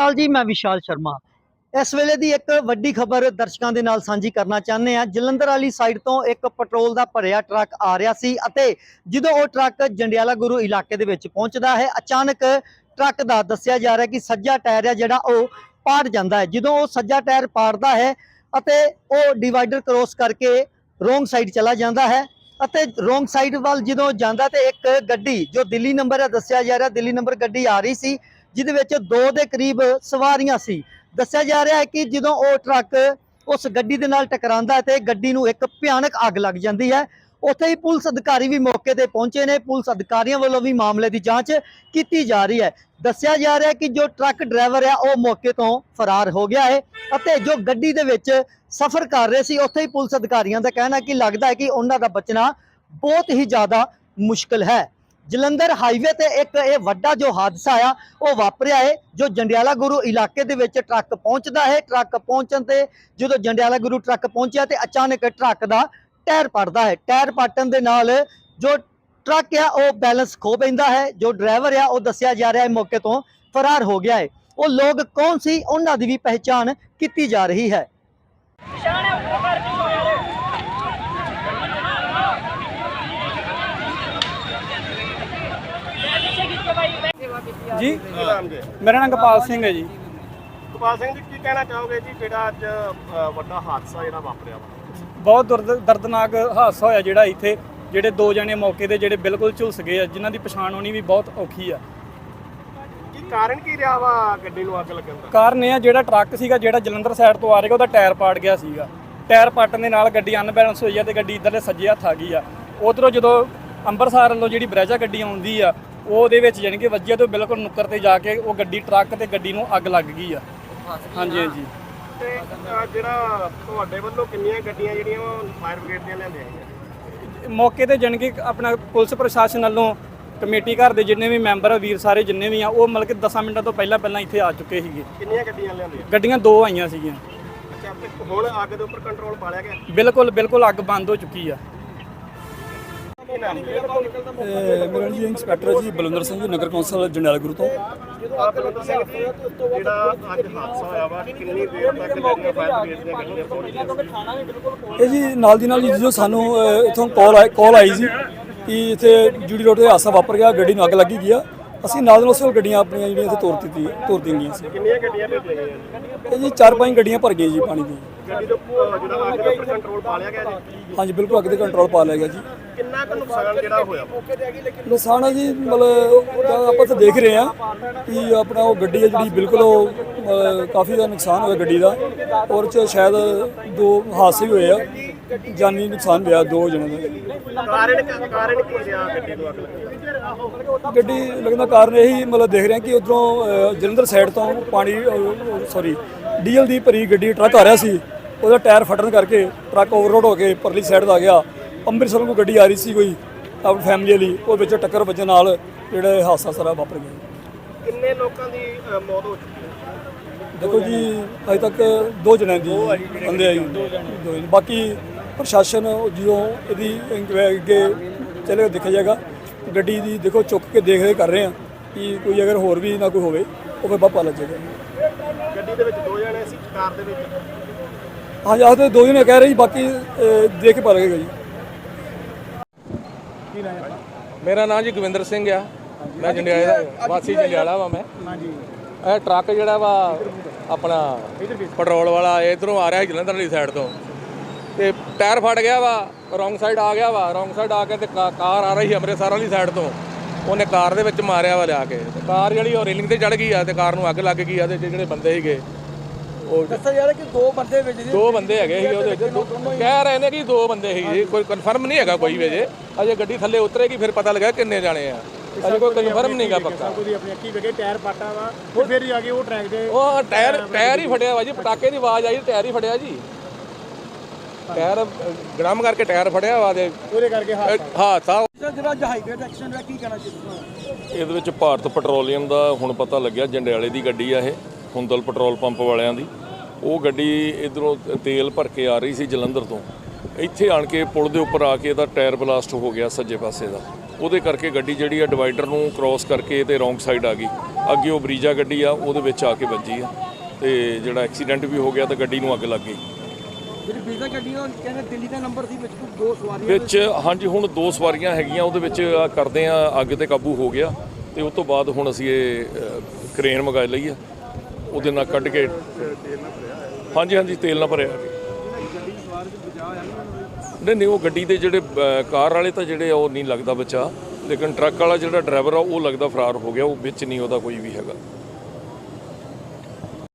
ਅਕਾਲ ਜੀ ਮੈਂ ਵਿਸ਼ਾਲ ਸ਼ਰਮਾ। ਇਸ ਵੇਲੇ ਦੀ ਇੱਕ ਵੱਡੀ ਖਬਰ ਦਰਸ਼ਕਾਂ ਦੇ ਨਾਲ ਸਾਂਝੀ ਕਰਨਾ ਚਾਹੁੰਦੇ ਆ ਜਲੰਧਰ ਵਾਲੀ ਸਾਈਡ ਤੋਂ ਇੱਕ ਪੈਟਰੋਲ ਦਾ ਭਰਿਆ ਟਰੱਕ ਆ ਰਿਹਾ ਸੀ ਅਤੇ ਜਦੋਂ ਉਹ ਟਰੱਕ ਜੰਡਿਆਲਾ ਗੁਰੂ ਇਲਾਕੇ ਦੇ ਵਿੱਚ ਪਹੁੰਚਦਾ ਹੈ, ਅਚਾਨਕ ਟਰੱਕ ਦਾ ਦੱਸਿਆ ਜਾ ਰਿਹਾ ਕਿ ਸੱਜਾ ਟਾਇਰ ਹੈ ਜਿਹੜਾ ਉਹ ਪਾੜ ਜਾਂਦਾ ਹੈ। ਜਦੋਂ ਉਹ ਸੱਜਾ ਟਾਇਰ ਪਾੜਦਾ ਹੈ ਅਤੇ ਉਹ ਡਿਵਾਈਡਰ ਕ੍ਰੋਸ ਕਰਕੇ ਰੋਂਗ ਸਾਈਡ ਚਲਾ ਜਾਂਦਾ ਹੈ ਅਤੇ ਰੋਂਗ ਸਾਈਡ ਵੱਲ ਜਦੋਂ ਜਾਂਦਾ ਤੇ ਇੱਕ ਗੱਡੀ, ਜੋ ਦਿੱਲੀ ਨੰਬਰ ਹੈ ਦੱਸਿਆ ਜਾ ਰਿਹਾ ਦਿੱਲੀ ਨੰਬਰ ਗੱਡੀ ਆ ਰਹੀ ਸੀ। ਜਿਹਦੇ ਵਿੱਚ ਦੋ ਦੇ ਕਰੀਬ ਸਵਾਰੀਆਂ ਸੀ। ਦੱਸਿਆ ਜਾ ਰਿਹਾ ਹੈ ਕਿ ਜਦੋਂ ਉਹ ਟਰੱਕ ਉਸ ਗੱਡੀ ਦੇ ਨਾਲ ਟਕਰਾਉਂਦਾ ਹੈ ਤੇ ਗੱਡੀ ਨੂੰ ਇੱਕ ਭਿਆਨਕ ਅੱਗ ਲੱਗ ਜਾਂਦੀ ਹੈ। ਉੱਥੇ ਹੀ ਪੁਲਿਸ ਅਧਿਕਾਰੀ ਵੀ ਮੌਕੇ ਤੇ ਪਹੁੰਚੇ ਨੇ। ਪੁਲਿਸ ਅਧਿਕਾਰੀਆਂ ਵੱਲੋਂ ਵੀ ਮਾਮਲੇ ਦੀ ਜਾਂਚ ਕੀਤੀ ਜਾ ਰਹੀ ਹੈ। ਦੱਸਿਆ ਜਾ ਰਿਹਾ ਕਿ ਜੋ ਟਰੱਕ ਡਰਾਈਵਰ ਹੈ, ਉਹ ਮੌਕੇ ਤੋਂ ਫਰਾਰ ਹੋ ਗਿਆ ਹੈ ਅਤੇ ਜੋ ਗੱਡੀ ਦੇ ਵਿੱਚ ਸਫ਼ਰ ਕਰ ਰਹੇ ਸੀ, ਉੱਥੇ ਹੀ ਪੁਲਿਸ ਅਧਿਕਾਰੀਆਂ ਦਾ ਕਹਿਣਾ ਕਿ ਲੱਗਦਾ ਹੈ ਕਿ ਉਹਨਾਂ ਦਾ ਬਚਣਾ ਬਹੁਤ ਹੀ ਜ਼ਿਆਦਾ ਮੁਸ਼ਕਲ ਹੈ। ਜਲੰਧਰ ਹਾਈਵੇ ਤੇ ਇੱਕ ਇਹ ਵੱਡਾ ਜੋ ਹਾਦਸਾ ਆ, ਉਹ ਵਾਪਰਿਆ ਹੈ ਜੋ ਜੰਡਿਆਲਾ ਗੁਰੂ ਇਲਾਕੇ ਦੇ ਵਿੱਚ ਟਰੱਕ ਪਹੁੰਚਦਾ ਹੈ ਟਰੱਕ ਪਹੁੰਚਣ ਤੇ ਜਦੋਂ ਜੰਡਿਆਲਾ ਗੁਰੂ ਟਰੱਕ ਪਹੁੰਚਿਆ ਤੇ ਅਚਾਨਕ ਟਰੱਕ ਦਾ ਟਾਇਰ ਪੜਦਾ ਹੈ ਟਾਇਰ ਪਾਟਣ ਦੇ ਨਾਲ ਜੋ ਟਰੱਕ ਆ, ਉਹ ਬੈਲੈਂਸ ਖੋ ਪੈਂਦਾ ਹੈ। ਜੋ ਡਰਾਈਵਰ ਆ, ਉਹ ਦੱਸਿਆ ਜਾ ਰਿਹਾ ਹੈ ਮੌਕੇ ਤੋਂ ਫਰਾਰ ਹੋ ਗਿਆ ਹੈ ਉਹ ਲੋਕ ਕੌਣ ਸੀ? ਉਹਨਾਂ ਦੀ ਵੀ ਪਹਿਚਾਣ ਕੀਤੀ ਜਾ ਰਹੀ ਹੈ। ਜੀ। ਮੇਰਾ ਨਾਮ ਗੋਪਾਲ ਸਿੰਘ ਹੈ ਜੀ। ਗੋਪਾਲ ਸਿੰਘ ਜੀ ਕੀ ਕਹਿਣਾ ਚਾਹੋਗੇ ਜੀ ਜਿਹੜਾ ਅੱਜ ਅ, ਵੱਡਾ ਹਾਦਸਾ ਜਿਹੜਾ ਵਾਪਰਿਆ ਵਾ? ਬਹੁਤ ਦਰਦ ਦਰਦਨਾਕ ਹਾਦਸਾ ਹੋਇਆ ਜਿਹੜਾ ਇੱਥੇ ਜਿਹੜੇ ਦੋ ਜਣੇ ਮੌਕੇ ਤੇ ਜਿਹੜੇ ਬਿਲਕੁਲ ਝੁਲਸ ਗਏ ਆ ਜਿਨ੍ਹਾਂ ਦੀ ਪਛਾਣ ਹੋਣੀ ਵੀ ਬਹੁਤ ਔਖੀ ਆ। ਕੀ ਕਾਰਨ ਕੀ ਰਿਹਾ ਵਾ ਗੱਡੀ ਨੂੰ ਅੱਗ ਲੱਗਣ ਦਾ? ਕਾਰਨ ਇਹ ਆ ਜਿਹੜਾ ਟਰੱਕ ਸੀਗਾ ਜਿਹੜਾ ਜਲੰਧਰ ਸਾਈਡ ਤੋਂ ਆ ਰਿਹਾ ਉਹਦਾ ਟਾਇਰ ਪਾੜ ਗਿਆ ਸੀਗਾ। ਟਾਇਰ ਪਾਟਣ ਦੇ ਨਾਲ ਗੱਡੀ ਅਨਬੈਲੈਂਸ ਹੋਈ ਆ ਤੇ ਗੱਡੀ ਇੱਧਰਲੇ ਸੱਜੇ ਹੱਥ ਆ ਗਈ ਆ। ਉਧਰੋਂ ਜਦੋਂ ਅੰਮ੍ਰਿਤਸਰ ਵੱਲੋਂ ਜਿਹੜੀ ਬਰੈਜਾ ਗੱਡੀ ਆਉਂਦੀ ਆ ਉਹ ਉਹਦੇ ਵਿੱਚ ਜਾਣੀ ਕਿ ਵੱਜਿਆ ਤੇ ਬਿਲਕੁਲ ਨੁੱਕਰ ਤੇ ਜਾ ਕੇ ਉਹ ਗੱਡੀ ਟਰੱਕ ਤੇ ਗੱਡੀ ਨੂੰ ਅੱਗ ਲੱਗ ਗਈ ਆ। ਹਾਂਜੀ ਹਾਂਜੀ। ਤੇ ਅ, ਜਿਹੜਾ ਤੁਹਾਡੇ ਵੱਲੋਂ ਕਿੰਨੀਆਂ ਗੱਡੀਆਂ ਜਿਹੜੀਆਂ ਫਾਇਰ ਬ੍ਰਿਗੇਡ ਦੀਆਂ ਲਿਆਂਦੀਆਂ ਗਈਆਂ? ਮੌਕੇ ਤੇ ਜਾਣੀ ਕਿ ਆਪਣਾ ਪੁਲਿਸ ਪ੍ਰਸ਼ਾਸਨ ਵੱਲੋਂ ਕਮੇਟੀ ਘਰ ਦੇ ਜਿੰਨੇ ਵੀ ਮੈਂਬਰ ਆ ਵੀਰ ਸਾਰੇ ਜਿੰਨੇ ਵੀ ਆ ਉਹ ਮਤਲਬ ਕਿ 10 ਮਿੰਟਾਂ ਤੋਂ ਪਹਿਲਾਂ ਪਹਿਲਾਂ ਇੱਥੇ ਆ ਚੁੱਕੇ ਸੀਗੇ। ਕਿੰਨੀਆਂ ਗੱਡੀਆਂ ਲਿਆਂਦੀਆਂ? ਗੱਡੀਆਂ ਦੋ ਆਈਆਂ ਸੀਗੀਆਂ। ਅੱਛਾ ਤੇ ਹੁਣ ਅੱਗ ਦੇ ਉੱਪਰ ਕੰਟਰੋਲ ਪਾ ਲਿਆ ਗਿਆ? ਬਿਲਕੁਲ ਬਿਲਕੁਲ ਅੱਗ ਬੰਦ ਹੋ ਚੁੱਕੀ ਆ। ਕੀ ਨਾਮ ਜੀ ਅਹ ਮੇਰਾ ਜੀ ਇੰਸਪੈਕਟਰ ਜੀ ਬਲਵਿੰਦਰ ਸਿੰਘ ਜੀ ਨਗਰ ਕੌਂਸਲ ਜੰਡਿਆਲਾ ਗੁਰੂ ਤੋਂ। ਬਲਵੰਤ ਸਿੰਘ ਜੀ ਜਿਹੜਾ ਅੱਜ ਹਾਦਸਾ ਹੋਇਆ ਵਾ ਕਿੰਨੀ ਦੇਰ ਤੱਕ ਜਿਹੜੀਆਂ ਫਾਇਰ ਬ੍ਰਿਗੇਡ ਦੀਆਂ ਗੱਡੀਆਂ ਪਹੁੰਚੀਆਂ ਇਹ ਜੀ ਨਾਲ ਦੀ ਨਾਲ ਜੀ ਜਦੋਂ ਸਾਨੂੰ ਇੱਥੋਂ ਕਾਲ ਆਈ ਕਾਲ ਆਈ ਸੀ ਕਿ ਇੱਥੇ ਜੂਡੀ ਰੋਡ ਤੇ ਹਾਦਸਾ ਵਾਪਰ ਗਿਆ ਗੱਡੀ ਨੂੰ ਅੱਗ ਲੱਗੀ ਗਿਆ ਅਸੀਂ ਨਾਲ ਦੀ ਨਾਲ ਉਸੇ ਗੱਡੀਆਂ ਆਪਣੀਆਂ ਜਿਹੜੀਆਂ ਇੱਥੇ ਤੋਰ ਦਿੱਤੀ ਤੋਰ ਦਿੱਤੀਆਂ ਸੀ। ਕਿੰਨੀਆਂ ਗੱਡੀਆਂ ਭੇਜੀਆਂ ਗਈਆਂ? ਇਹ ਜੀ ਚਾਰ ਪੰਜ ਗੱਡੀਆਂ ਭਰ ਗਈਆਂ ਜੀ ਪਾਣੀ ਦੀ। ਗੱਡੀ ਦੇ ਉੱਪਰ ਜਿਹੜਾ ਅੱਗ ਦੇ ਉੱਪਰ ਕੰਟਰੋਲ ਪਾ ਲਿਆ ਗਿਆ ਜੀ? ਹਾਂਜੀ ਬਿਲਕੁਲ ਅੱਗ ਦੇ ਕੰਟਰੋਲ ਪਾ ਲਿਆ ਗਿਆ ਜੀ। ਕਿੰਨਾ ਕੁ ਨੁਕਸਾਨ ਜਿਹੜਾ ਹੋਇਆ? ਵਾ? ਨੁਕਸਾਨ ਹੈ ਜੀ ਮਤਲਬ ਤਾਂ ਆਪਾਂ ਤਾਂ ਦੇਖ ਰਹੇ ਹਾਂ ਕਿ ਆਪਣਾ ਉਹ ਗੱਡੀ ਹੈ ਜਿਹੜੀ ਬਿਲਕੁਲ ਉਹ ਅਹ, ਕਾਫੀ ਦਾ ਨੁਕਸਾਨ ਹੋਇਆ ਗੱਡੀ ਦਾ। ਔਰ ਚ ਸ਼ਾਇਦ ਦੋ ਹਾਦਸੇ ਵੀ ਹੋਏ ਆ। ਜਾਨੀ ਨੁਕਸਾਨ ਹੋਇਆ ਦੋ ਜਣਿਆਂ ਦਾ। ਕਾਰਨ ਕਾਰਨ ਕੀ ਰਿਹਾ ਗੱਡੀ ਨੂੰ ਅੱਗ ਲੱਗਣ ਦਾ? ਗੱਡੀ ਲੱਗਣ ਦਾ ਕਾਰਨ ਇਹੀ ਮਤਲਬ ਦੇਖ ਰਹੇ ਹਾਂ ਕਿ ਉਧਰੋਂ ਜਲੰਧਰ ਸਾਈਡ ਤੋਂ ਪਾਣੀ ਸੌਰੀ ਡੀਜ਼ਲ ਦੀ ਭਰੀ ਗੱਡੀ ਟਰੱਕ ਆ ਰਿਹਾ ਸੀ। ਉਹਦਾ ਟਾਇਰ ਫਟਣ ਕਰਕੇ ਟਰੱਕ ਓਵਰਲੋਡ ਹੋ ਕੇ ਪਰਲੀ ਸਾਈਡ ਦਾ ਆ ਗਿਆ। ਅੰਮ੍ਰਿਤਸਰ ਨੂੰ ਗੱਡੀ ਆ ਰਹੀ ਸੀ ਕੋਈ ਆਪਣੀ ਫੈਮਿਲੀ ਵਾਲੀ ਉਹ ਵਿੱਚ ਟੱਕਰ ਵੱਜਣ ਨਾਲ ਜਿਹੜਾ ਹਾਦਸਾ ਸਾਰਾ ਵਾਪਰ ਗਿਆ। ਕਿੰਨੇ ਲੋਕਾਂ ਦੀ ਅ, ਮੌਤ ਹੋ ਚੁੱਕੀ ਹੈ? ਦੇਖੋ ਜੀ ਅਜੇ ਤੱਕ ਦੋ ਜਣਿਆਂ ਦੀ ਬੰਦੇ ਆਈ ਦੋ ਜਣੇ। ਬਾਕੀ ਪ੍ਰਸ਼ਾਸਨ ਜਦੋਂ ਇਹਦੀ ਇਨਕੁਆਇਰੀ ਅੱਗੇ ਚਲੇ ਦੇਖਿਆ ਜਾਏਗਾ। ਗੱਡੀ ਦੀ ਦੇਖੋ ਚੁੱਕ ਕੇ ਦੇਖ ਰਹੇ ਕਰ ਰਹੇ ਆ ਕਿ ਕੋਈ ਅਗਰ ਹੋਰ ਵੀ ਨਾ ਕੋਈ ਹੋਵੇ ਉਹ ਫਿਰ ਬਾਪਾ ਲੱਗੇਗਾ ਗੱਡੀ ਦੇ ਵਿੱਚ ਦੋ ਜਣੇ ਸੀ ਕਾਰ ਦੇ ਵਿੱਚ? ਹਾਂਜੀ ਆਹ ਤੇ ਦੋ ਜਣੇ ਕਹਿ ਰਹੇ ਜੀ ਬਾਕੀ ਦੇਖ ਕੇ ਪਾ ਲੱਗੇਗਾ ਜੀ। ਮੇਰਾ ਨਾਮ ਜੀ ਗੋਵਿੰਦਰ ਸਿੰਘ ਆ। ਮੈਂ ਜੰਡਿਆਲੇ ਦਾ ਵਾਸੀ ਜੰਡਿਆਲਾ ਵਾ ਮੈਂ। ਹਾਂਜੀ। ਇਹ ਟਰੱਕ ਜਿਹੜਾ ਵਾ ਆਪਣਾ ਪੈਟਰੋਲ ਵਾਲਾ ਇਧਰੋਂ ਆ ਰਿਹਾ ਜਲੰਧਰ ਵਾਲੀ ਸਾਈਡ ਤੋਂ। ਤੇ ਟਾਇਰ ਫਟ ਗਿਆ ਵਾ ਰੋਂਗ ਸਾਈਡ ਆ ਗਿਆ ਵਾ। ਰੋਂਗ ਸਾਈਡ ਆ ਕੇ ਤੇ ਕਾ- ਕਾਰ ਆ ਰਹੀ ਸੀ ਅੰਮ੍ਰਿਤਸਰ ਵਾਲੀ ਸਾਈਡ ਤੋਂ। ਉਹਨੇ ਕਾਰ ਦੇ ਵਿੱਚ ਮਾਰਿਆ ਵਾ ਲਿਆ ਕੇ। ਕਾਰ ਜਿਹੜੀ ਉਹ ਰੇਲਿੰਗ ਤੇ ਚੜ ਗਈ ਆ ਤੇ ਕਾਰ ਨੂੰ ਅੱਗ ਲੱਗ ਗਈ ਆ ਤੇ ਜਿਹੜੇ ਬੰਦੇ ਸੀਗੇ ਉਹ ਦੱਸਿਆ ਜਾ ਰਿਹਾ ਕਿ ਦੋ ਬੰਦੇ ਵਿੱਚ ਦੋ ਬੰਦੇ ਹੈਗੇ ਸੀ ਉਹਦੇ ਵਿੱਚ। ਦੋ- ਕਹਿ ਰਹੇ ਨੇ ਕਿ ਦੋ ਬੰਦੇ ਸੀ ਜੀ ਕੋਈ ਕਨਫਰਮ ਨਹੀਂ ਹੈਗਾ ਕੋਈ ਵੀ ਅਜੇ। ਗੱਡੀ ਥੱਲੇ ਉਤਰੇਗੀ ਫਿਰ ਪਤਾ ਲੱਗਾ ਕਿੰਨੇ ਜਾਣੇ ਆ। ਅਜੇ ਕੋਈ ਕਨਫਰਮ ਨਹੀਂਗਾ ਪੱਕਾ। ਉਹਦੀ ਆਪਣੀ ਅੱਖੀ ਵੇਖੇ ਟਾਇਰ ਪਾਟਾ ਵਾ ਤੇ ਫਿਰ ਜਾ ਕੇ ਉਹ ਟਰੈਕ ਦੇ ਉਹ ਟਾਇਰ ਟਾਇਰ ਹੀ ਫਟਿਆ ਵਾ ਜੀ ਪਟਾਕੇ ਦੀ ਆਵਾਜ਼ ਆਈ ਟਾਇਰ ਹੀ ਫਟਿਆ ਜੀ। ਟਾਇਰ ਗ੍ਰਾਮ ਕਰਕੇ ਟਾਇਰ ਫਟਿਆ ਵਾ ਤੇ ਉਹਦੇ ਕਰਕੇ ਹਾਦਸਾ। ਜਿਹੜਾ ਹਾਈਵੇ ਦਾ ਐਕਸੀਡੈਂਟ ਹੈ ਕੀ ਕਹਿਣਾ ਚਾਹੀਦਾ ਇਹਦੇ ਵਿੱਚ ਭਾਰਤ ਪੈਟਰੋਲੀਅਮ ਦਾ ਹੁਣ ਪਤਾ ਲੱਗਿਆ ਜੰਡਿਆਲੇ ਦੀ ਗੱਡੀ ਆ ਇਹ। ਹੁੰਦਲ ਪੈਟਰੋਲ ਪੰਪ ਵਾਲਿਆਂ ਦੀ ਉਹ ਗੱਡੀ ਇਧਰੋਂ ਤੇਲ ਭਰ ਕੇ ਆ ਰਹੀ ਸੀ ਜਲੰਧਰ ਤੋਂ। ਇੱਥੇ ਆਣ ਕੇ ਪੁਲ ਦੇ ਉੱਪਰ ਆ ਕੇ ਇਹਦਾ ਟਾਇਰ ਬਲਾਸਟ ਹੋ ਗਿਆ ਸੱਜੇ ਪਾਸੇ ਦਾ। ਉਹਦੇ ਕਰਕੇ ਗੱਡੀ ਜਿਹੜੀ ਆ ਡਿਵਾਈਡਰ ਨੂੰ ਕ੍ਰਾਸ ਕਰਕੇ ਤੇ ਰੋਂਗ ਸਾਈਡ ਆ ਗਈ। ਅੱਗੇ ਉਹ ਬਰੀਜਾ ਗੱਡੀ ਆ ਉਹਦੇ ਵਿੱਚ ਆ ਕੇ ਵੱਜੀ ਆ। ਤੇ ਜਿਹੜਾ ਐਕਸੀਡੈਂਟ ਵੀ ਹੋ ਗਿਆ ਤੇ ਗੱਡੀ ਨੂੰ ਅੱਗ ਲੱਗ ਗਈ। ਜਿਹੜੀ ਬੀਜ਼ਾ ਗੱਡੀ ਉਹ ਕਹਿੰਦੇ ਦਿੱਲੀ ਦਾ ਨੰਬਰ ਸੀ ਵਿੱਚ ਦੋ ਸਵਾਰੀਆਂ ਵਿੱਚ ਹਾਂਜੀ ਹੁਣ ਦੋ ਸਵਾਰੀਆਂ ਹੈਗੀਆਂ ਉਹਦੇ ਵਿੱਚ ਕਰਦੇ ਆ ਅੱਗ ਤੇ ਕਾਬੂ ਹੋ ਗਿਆ। ਤੇ ਉਸ ਤੋਂ ਬਾਅਦ ਹੁਣ ਅਸੀਂ ਇਹ ਕਰੇਨ ਮੰਗਾ ਲਈ ਆ। ਉਹਦੇ ਨਾਲ ਕੱਢ ਕੇ ਹਾਂਜੀ ਹਾਂਜੀ, ਤੇਲ ਨਾਲ ਭਰਿਆ ਨਹੀਂ ਨਹੀਂ, ਉਹ ਗੱਡੀ ਦੇ ਜਿਹੜੇ ਕਾਰ ਵਾਲੇ ਤਾਂ ਜਿਹੜੇ ਆ, ਉਹ ਨਹੀਂ ਲੱਗਦਾ ਬਚਾ। ਲੇਕਿਨ ਟਰੱਕ ਵਾਲਾ ਜਿਹੜਾ ਡਰਾਈਵਰ ਆ, ਉਹ ਲੱਗਦਾ ਫਰਾਰ ਹੋ ਗਿਆ, ਉਹ ਵਿੱਚ ਨਹੀਂ ਉਹਦਾ ਕੋਈ ਵੀ ਹੈਗਾ।